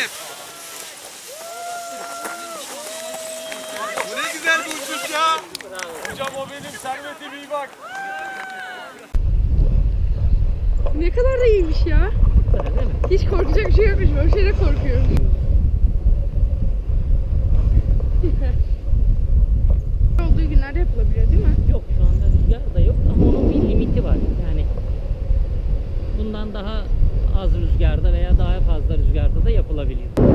Zeynep. Bu ne güzel bir uçuş ya. Hocam o benim servetim iyi bak. Ne kadar da iyiymiş ya. Hiç korkacak bir şey yokmuş. Böyle şeyle korkuyorum. Olduğu günlerde yapılabiliyor değil mi? Yok şu anda rüzgar da yok ama onun bir limiti var. Yani bundan daha az rüzgarda veya daha fazla rüzgarda da yapılabiliyor.